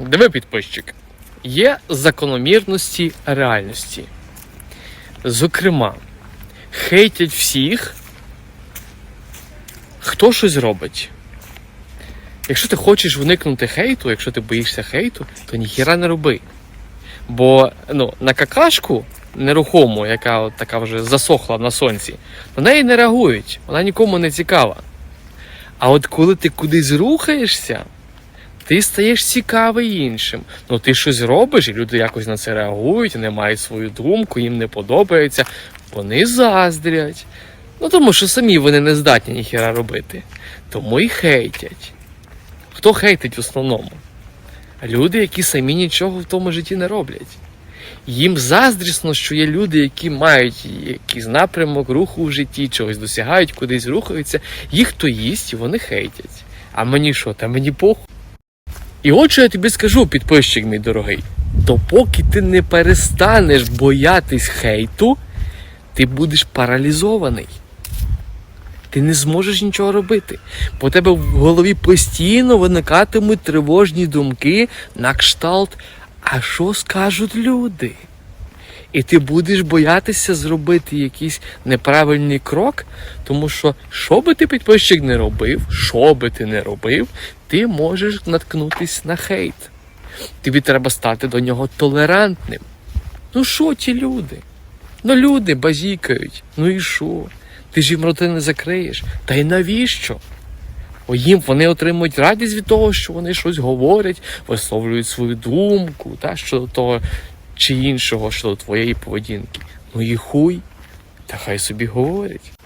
Диви, підписчик. Є закономірності реальності. Зокрема, хейтять всіх, хто щось робить. Якщо ти хочеш уникнути хейту, якщо ти боїшся хейту, то ніхіра не роби. Бо ну, на какашку нерухому, яка от така вже засохла на сонці, на неї не реагують, вона нікому не цікава. А от коли ти кудись рухаєшся, ти стаєш цікавий іншим. Ну ти щось робиш, і люди якось на це реагують, вони мають свою думку, їм не подобається, вони заздрять. Ну тому що самі вони не здатні ніхіра робити. Тому і хейтять. Хто хейтить в основному? Люди, які самі нічого в тому житті не роблять. Їм заздрісно, що є люди, які мають якийсь напрямок руху в житті, чогось досягають, кудись рухаються. Їх то їсть, вони хейтять. А мені що, та мені похуй. І от що я тобі скажу, підписчик мій дорогий, допоки ти не перестанеш боятись хейту, ти будеш паралізований. Ти не зможеш нічого робити. Бо тебе в голові постійно виникатимуть тривожні думки на кшталт, а що скажуть люди? І ти будеш боятися зробити якийсь неправильний крок, тому що що би ти підписчик не робив, що би ти не робив, ти можеш наткнутися на хейт. Тобі треба стати до нього толерантним. Ну що ті люди? Ну люди базікають. Ну і що? Ти ж їм роти не закриєш. Та й навіщо? О, їм вони отримують радість від того, що вони щось говорять, висловлюють свою думку та, щодо того чи іншого, щодо твоєї поведінки. Ну і хуй, та хай собі говорять.